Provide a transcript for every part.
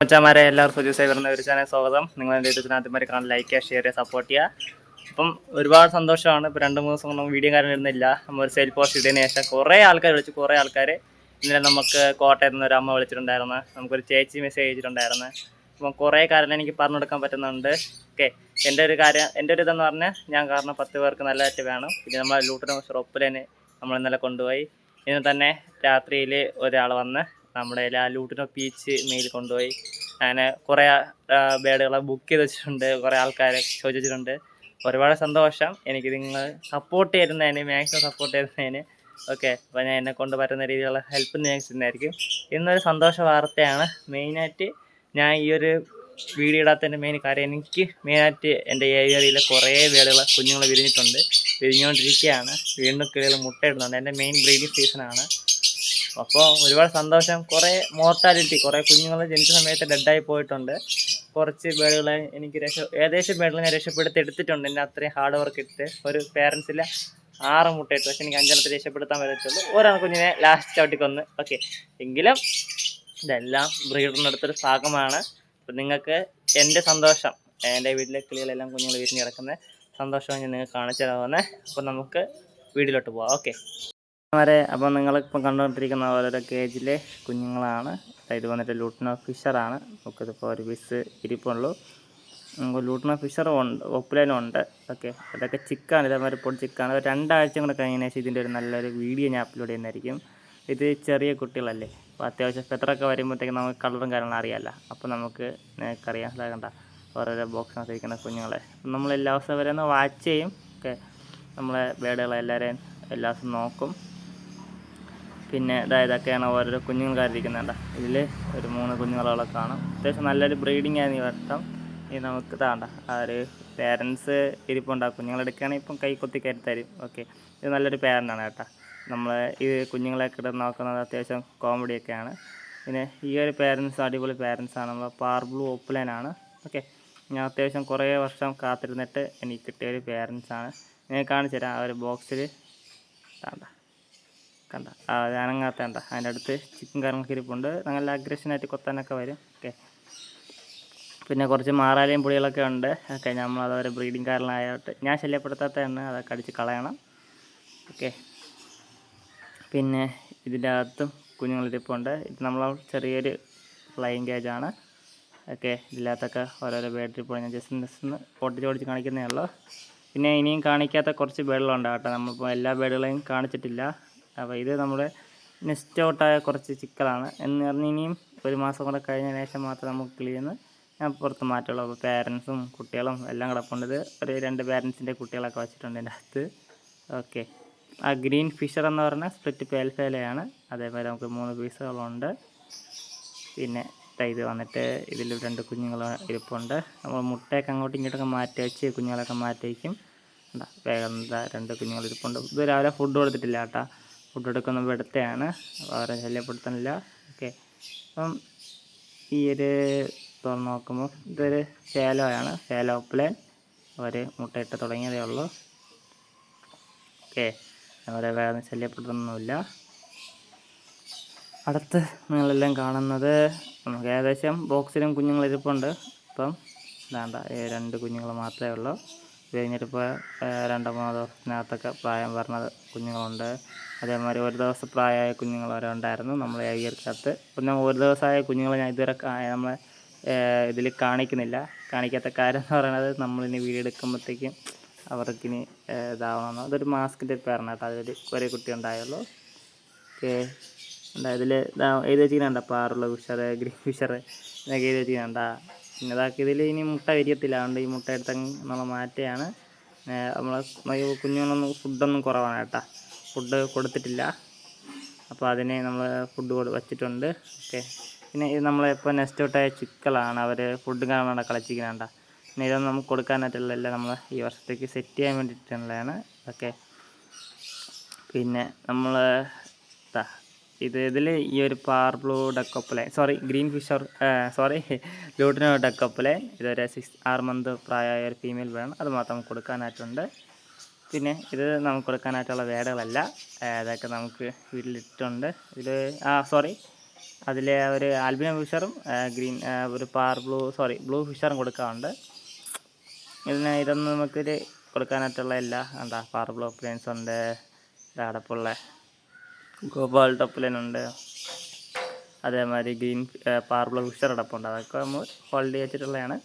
മച്ചാമാരെ എല്ലാവർക്കും ജ്യൂസ് വരുന്ന ഒരു ചാനൽ സ്വാഗതം. നിങ്ങൾ എന്റെ യൂട്യൂബിനകത്ത് കാണാൻ ലൈക്ക് ചെയ്യുക ഷെയർ ചെയ്യുക സപ്പോർട്ട് ചെയ്യുക. അപ്പം ഒരുപാട് സന്തോഷമാണ്. ഇപ്പോൾ രണ്ട് മൂന്ന് ദിവസം വീഡിയോ കാര്യം വരുന്നില്ല. നമ്മൾ ഒരു സെയിൽ പോസ്റ്റ് ഇട്ടതിന് ശേഷം കുറേ ആൾക്കാർ വിളിച്ചു. കുറേ ആൾക്കാർ ഇന്നലെ നമുക്ക് കോട്ടയത്ത് നിന്ന് ഒരു അമ്മ വിളിച്ചിട്ടുണ്ടായിരുന്നു. നമുക്കൊരു ചേച്ചി മെസ്സേജ് ചെയ്തിട്ടുണ്ടായിരുന്നു അപ്പം കുറേ കാര്യങ്ങൾ എനിക്ക് പറഞ്ഞു കൊടുക്കാൻ പറ്റുന്നുണ്ട്. ഓക്കെ എന്റെ ഒരു കാര്യം എന്റെ ഒരു ഇതെന്ന് പറഞ്ഞാൽ ഞാൻ കാരണം പത്ത് പേർക്ക് നല്ലതായിട്ട് വേണം. പിന്നെ നമ്മൾ ലൂട്ടിന് ഷോപ്പിലേന് നമ്മൾ ഇന്നലെ കൊണ്ടുപോയി. ഇന്ന് തന്നെ രാത്രിയിൽ ഒരാൾ വന്ന് നമ്മുടെ ആ ലൂട്ടിനോ പീച്ച് മെയിൽ കൊണ്ടുപോയി. അങ്ങനെ കുറേ ബേഡുകളെ ബുക്ക് ചെയ്ത് വെച്ചിട്ടുണ്ട്. കുറേ ആൾക്കാരെ ചോദിച്ചിട്ടുണ്ട് ഒരുപാട് സന്തോഷം. എനിക്ക് നിങ്ങൾ സപ്പോർട്ട് ചെയ്യുന്നതിന് മാക്സിമം സപ്പോർട്ട് ചെയ്യുന്നതിന് ഓക്കെ അപ്പോൾ ഞാൻ എന്നെ കൊണ്ട് പറ്റുന്ന രീതിയിലുള്ള ഹെൽപ്പ് ഞാൻ ചെയ്യുന്നതായിരിക്കും ഇന്നൊരു സന്തോഷ വാർത്തയാണ്. മെയിനായിട്ട് ഞാൻ ഈ ഒരു വീഡിയോ ഇടാത്തതിന്റെ മെയിൻ കാര്യം എനിക്ക് മെയിനായിട്ട് എന്റെ ഏരിയയിലെ കുറേ വേളകൾ കുഞ്ഞുങ്ങൾ വിരിഞ്ഞിട്ടുണ്ട്. വിരിഞ്ഞുകൊണ്ടിരിക്കുകയാണ്. വീണ്ടും കിളികൾ മുട്ടയിടുന്നുണ്ട്. എന്റെ മെയിൻ ബ്രീഡിംഗ് സീസണാണ് അപ്പോൾ ഒരുപാട് സന്തോഷം. കുറേ മോർട്ടാലിറ്റി കുറേ കുഞ്ഞുങ്ങൾ ജനിച്ച സമയത്ത് ഡെഡായി പോയിട്ടുണ്ട്. കുറച്ച് ബേഡുകളെ എനിക്ക് രക്ഷ ഏകദേശം ബേഡുകളെ ഞാൻ രക്ഷപ്പെടുത്തി എടുത്തിട്ടുണ്ട്. എന്റെ അത്രയും ഹാർഡ് വർക്ക് ഇട്ട് ഒരു പേരൻസിൽ ആറ് മുട്ടയിട്ട് പക്ഷെ എനിക്ക് അഞ്ചെണ്ണത്തിൽ രക്ഷപ്പെടുത്താൻ പറ്റത്തുള്ളൂ. ഒരാൾ കുഞ്ഞിനെ ലാസ്റ്റ് ചവിട്ടിക്കൊന്ന് ഓക്കെ എങ്കിലും ഇതെല്ലാം ബ്രീഡറിന്റെ അടുത്തൊരു ഭാഗമാണ്. അപ്പം നിങ്ങൾക്ക് എന്റെ സന്തോഷം എന്റെ വീട്ടിലെ കിളികളെല്ലാം കുഞ്ഞുങ്ങൾ വിരിഞ്ഞ് കിടക്കുന്ന സന്തോഷം ഞാൻ നിങ്ങൾക്ക് കാണിച്ചു തരാവുന്നത് അപ്പോൾ നമുക്ക് വീട്ടിലോട്ട് പോവാം. ഓക്കെ വരെ അപ്പോൾ നിങ്ങളിപ്പം കണ്ടുകൊണ്ടിരിക്കുന്ന ഓരോരോ കേജിലെ കുഞ്ഞുങ്ങളാണ്. ഇത് വന്നിട്ട് ലൂട്ടിനോ ഫിഷറാണ്. നമുക്കിതിപ്പോൾ ഒരു പീസ് ഇരിപ്പുള്ളൂ. നമുക്ക് ലൂട്ടിനോ ഫിഷറും ഉണ്ട് ഒപ്പുലനും ഉണ്ട്. ഓക്കെ. അതൊക്കെ ചിക്കാണ്. ഇതേമാതിരി പൊടി ചിക്കാണ്. രണ്ടാഴ്ച കൂടെ കഴിഞ്ഞതിന് ശേഷം ഇതിന്റെ ഒരു നല്ലൊരു വീഡിയോ ഞാൻ അപ്ലോഡ് ചെയ്യുന്നതായിരിക്കും. ഇത് ചെറിയ കുട്ടികളല്ലേ. അപ്പോൾ അത്യാവശ്യം പെത്രൊക്കെ വരുമ്പോഴത്തേക്കും നമുക്ക് കളറും കാര്യങ്ങളും അറിയാമല്ല. അപ്പോൾ നമുക്ക് നിങ്ങൾക്കറിയാം. സാധിക്കണ്ട കണ്ട. ഓരോരോ ബോക്സിനകത്ത് ഇരിക്കുന്ന കുഞ്ഞുങ്ങളെ. നമ്മൾ എല്ലാ ദിവസവും വരെ ഒന്ന് വാച്ച് ചെയ്യും. ഓക്കെ. നമ്മളെ ബേഡുകളെ എല്ലാവരെയും എല്ലാ ദിവസവും നോക്കും. പിന്നെ അതായത് ഇതൊക്കെയാണ് ഓരോരോ കുഞ്ഞുങ്ങൾ കയറിയിരിക്കുന്നുണ്ട് ഇതിൽ ഒരു മൂന്ന് കുഞ്ഞുങ്ങളെ കാണാം. അത്യാവശ്യം നല്ലൊരു ബ്രീഡിംഗ് ആയിരുന്നു ഈ വർഷം ഇനി നമുക്ക് താണ്ട ആ ഒരു പേരൻസ് ഇരിപ്പുണ്ട്. ആ കുഞ്ഞുങ്ങളെടുക്കുകയാണെങ്കിൽ ഇപ്പം കൈ കൊത്തി കയറ്റി തരും. ഓക്കെ ഇത് നല്ലൊരു പേരന്റാണ് കേട്ടോ. നമ്മൾ ഈ കുഞ്ഞുങ്ങളെ കിടന്ന് നോക്കുന്നത് അത്യാവശ്യം കോമഡിയൊക്കെയാണ് പിന്നെ ഈ ഒരു പേരൻസ് അടിപൊളി പേരൻസാണ് നമ്മൾ പാർബ്ലൂ ഓപ്പുലനാണ് ഓക്കെ ഞാൻ അത്യാവശ്യം കുറേ വർഷം കാത്തിരുന്നിട്ട് എനിക്ക് കിട്ടിയ ഒരു പേരൻസാണ് ഞാൻ കാണിച്ചു തരാം ആ ഒരു ബോക്സിൽ കണ്ട? കണ്ട. ആ അനങ്ങാത്ത കണ്ട. അതിന്റെ അടുത്ത് ചിക്കൻ കാര്യങ്ങളൊക്കെ ഇരിപ്പുണ്ട്. നല്ല അഗ്രഷനായിട്ട് കൊത്താനൊക്കെ വരും. ഓക്കെ. പിന്നെ കുറച്ച് മാറാലയും പുളികളൊക്കെ ഉണ്ട്. ഓക്കെ നമ്മൾ അതവരെ ബ്രീഡിംഗ് കാരണമായിട്ട് ഞാൻ ശല്യപ്പെടുത്താത്ത എണ്ണ അതൊക്കെ അടിച്ച് കളയണം. ഓക്കെ. പിന്നെ ഇതിന്റെ അകത്തും കുഞ്ഞുങ്ങളിരിപ്പുണ്ട് ഇത് നമ്മൾ ചെറിയൊരു ഫ്ലൈയിങ് കേജാണ് ഓക്കെ ഇതിനകത്തൊക്കെ ഓരോരോ ബേഡ് ഇപ്പോൾ ഞാൻ ജസ്റ്റ് ജസ്റ്റ് പൊട്ടിച്ച് പൊടിച്ച് കാണിക്കുന്നേ ഉള്ളൂ. പിന്നെ ഇനിയും കാണിക്കാത്ത കുറച്ച് ബേഡുകളുണ്ട് കേട്ടോ. നമ്മളിപ്പോൾ എല്ലാ ബേഡുകളെയും കാണിച്ചിട്ടില്ല. അപ്പോൾ ഇത് നമ്മുടെ നെസ്റ്റ് ഔട്ടായ കുറച്ച് ചിക്കലാണ് എന്ന് പറഞ്ഞ് ഇനിയും ഒരു മാസം കൂടെ കഴിഞ്ഞ ശേഷം മാത്രം നമുക്ക് കിളിയെന്ന് ഞാൻ പുറത്ത് മാറ്റുള്ളൂ അപ്പോൾ പേരൻസും കുട്ടികളും എല്ലാം കിടപ്പുണ്ട്. ഒരു രണ്ട് പേരൻസിന്റെ കുട്ടികളൊക്കെ വെച്ചിട്ടുണ്ട് എന്റെ അകത്ത്. ഓക്കെ ആ ഗ്രീൻ ഫിഷർ എന്ന് പറഞ്ഞാൽ സ്പ്ലിറ്റ് പേൽഫേലയാണ് അതേപോലെ നമുക്ക് മൂന്ന് പീസുകളുണ്ട് പിന്നെ ഇത് വന്നിട്ട് ഇതിൽ രണ്ട് കുഞ്ഞുങ്ങൾ ഇരിപ്പുണ്ട്. നമ്മൾ മുട്ടയൊക്കെ അങ്ങോട്ടും ഇങ്ങോട്ടൊക്കെ മാറ്റി വെച്ച് കുഞ്ഞുങ്ങളൊക്കെ മാറ്റി വയ്ക്കും വേഗം രണ്ട് കുഞ്ഞുങ്ങൾ ഇരിപ്പുണ്ട്. ഇത് രാവിലെ ഫുഡ് കൊടുത്തിട്ടില്ല കേട്ടോ. ഫുഡ് എടുക്കുന്ന ഇവിടുത്തെയാണ്. അവരെ ശല്യപ്പെടുത്തുന്നില്ല. ഓക്കെ അപ്പം ഈ ഒരു തുറന്ന് നോക്കുമ്പോൾ ഇതൊരു ശേലമാണ് ശേലോപ്പിലെ അവർ മുട്ടയിട്ട് തുടങ്ങിയതേ ഉള്ളൂ. ഓക്കെ അവരെ വേറെ ശല്യപ്പെടുത്തുന്നൊന്നുമില്ല അടുത്ത് നിങ്ങളെല്ലാം കാണുന്നത് നമുക്ക് ഏകദേശം ബോക്സിലും കുഞ്ഞുങ്ങൾ ഇരിപ്പുണ്ട്. അപ്പം വേണ്ട രണ്ട് കുഞ്ഞുങ്ങൾ മാത്രമേ ഉള്ളൂ. കഴിഞ്ഞിട്ടിപ്പോൾ രണ്ടോ മൂന്നോ ദിവസത്തിനകത്തൊക്കെ പ്രായം പറഞ്ഞത് കുഞ്ഞുങ്ങളുണ്ട്. അതേമാതിരി ഒരു ദിവസം പ്രായമായ കുഞ്ഞുങ്ങൾ വരെ ഉണ്ടായിരുന്നു. നമ്മൾ ഏകീർക്കകത്ത് പിന്നെ ഒരു ദിവസമായ കുഞ്ഞുങ്ങളെ ഞാൻ ഇതുവരെ നമ്മൾ ഇതിൽ കാണിക്കുന്നില്ല. കാണിക്കാത്ത കാര്യം എന്ന് പറയുന്നത് നമ്മളിനി വീഡിയോ എടുക്കുമ്പോഴത്തേക്കും അവർക്കിനി ഇതാവണമെന്ന് അതൊരു മാസ്കിന്റെ പേരാണ് കേട്ടോ. അതിൽ ഒരേ കുട്ടി ഉണ്ടായുള്ളൂ. ഓക്കെ. ഉണ്ടായതിൽ എഴുതി വെച്ചിട്ടുണ്ട പാറുള്ള ഫിഷർ ഗ്രീൻ ഫിഷർ എന്നൊക്കെ എഴുതി വെച്ചിട്ടുണ്ട ഇതാക്കി ഇനി മുട്ട വിരിയത്തില്ല അതുകൊണ്ട് ഈ മുട്ട എടുത്ത് നമ്മൾ മാറ്റുകയാണ്. നമ്മളെ കുഞ്ഞുങ്ങളൊന്നും ഫുഡൊന്നും കുറവാണ് കേട്ടോ. ഫുഡ് കൊടുത്തിട്ടില്ല. അപ്പോൾ അതിനെ നമ്മൾ ഫുഡ് വച്ചിട്ടുണ്ട്. ഓക്കെ. പിന്നെ ഇത് നമ്മളിപ്പോൾ നെക്സ്റ്റ് തൊട്ടായ ചിക്കലാണ് അവർ ഫുഡ് കാണാൻ കളിച്ചിരിക്കുന്നുണ്ട പിന്നെ ഇതൊന്നും നമുക്ക് കൊടുക്കാനായിട്ടുള്ള നമ്മൾ ഈ വർഷത്തേക്ക് സെറ്റ് ചെയ്യാൻ വേണ്ടിയിട്ടുള്ളതാണ്. ഓക്കെ. പിന്നെ നമ്മൾ ഇത് ഇതിൽ ഈ ഒരു parblue ഡക്കപ്പലെ sorry green fisher sorry lutino ഡക്കപ്പലെ ഇതൊരു സിക്സ് ആറ് മന്ത് പ്രായമായ ഒരു ഫീമെയിൽ വേണം. അത് മാത്രം കൊടുക്കാനായിട്ടുണ്ട്. പിന്നെ ഇത് നമുക്ക് കൊടുക്കാനായിട്ടുള്ള വേടകളല്ല. അതൊക്കെ നമുക്ക് വീട്ടിലിട്ടുണ്ട്. ഇതിൽ ആ സോറി അതിൽ ഒരു ആൽബിനോ ഫിഷറും ഗ്രീൻ ഒരു പാർ ബ്ലൂ സോറി ബ്ലൂ ഫിഷറും കൊടുക്കാറുണ്ട്. ഇതിന് ഇതൊന്നും നമുക്കൊരു കൊടുക്കാനായിട്ടുള്ള എല്ലാ എന്താ പാർ ബ്ലൂ പ്ലെയിൻസ് ഉണ്ട് അടപ്പുള്ള ഗോപാൽ ഉണ്ട് അതേമാതിരി ഗ്രീൻ പാർബിൾ ഫിഷർ അടപ്പുണ്ട്. അതൊക്കെ നമ്മൾ ഹോൾഡ് വെച്ചിട്ടുള്ളതാണ്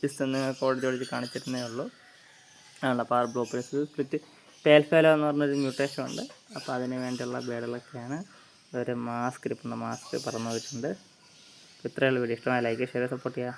ജസ്റ്റ് ഒന്ന് കോടതി ഓടിച്ച് കാണിച്ചിരുന്നേ ഉള്ളൂ. ആണല്ലോ പാർബിൾ ഓപ്പറേസ് സ്പ്ലിറ്റ് പേൽഫേലോ എന്ന് പറഞ്ഞൊരു മ്യൂട്ടേഷൻ ഉണ്ട്. അപ്പോൾ അതിന് വേണ്ടിയുള്ള ബേഡുകളൊക്കെയാണ് ഒരു മാസ്ക് ഇരിപ്പുന്ന മാസ്ക് പറന്നു വെച്ചിട്ടുണ്ട് ഇത്രയുള്ള വീഡിയോ. ഇഷ്ടമായ ലൈക്ക് ഷെയർ സപ്പോർട്ട് ചെയ്യുക.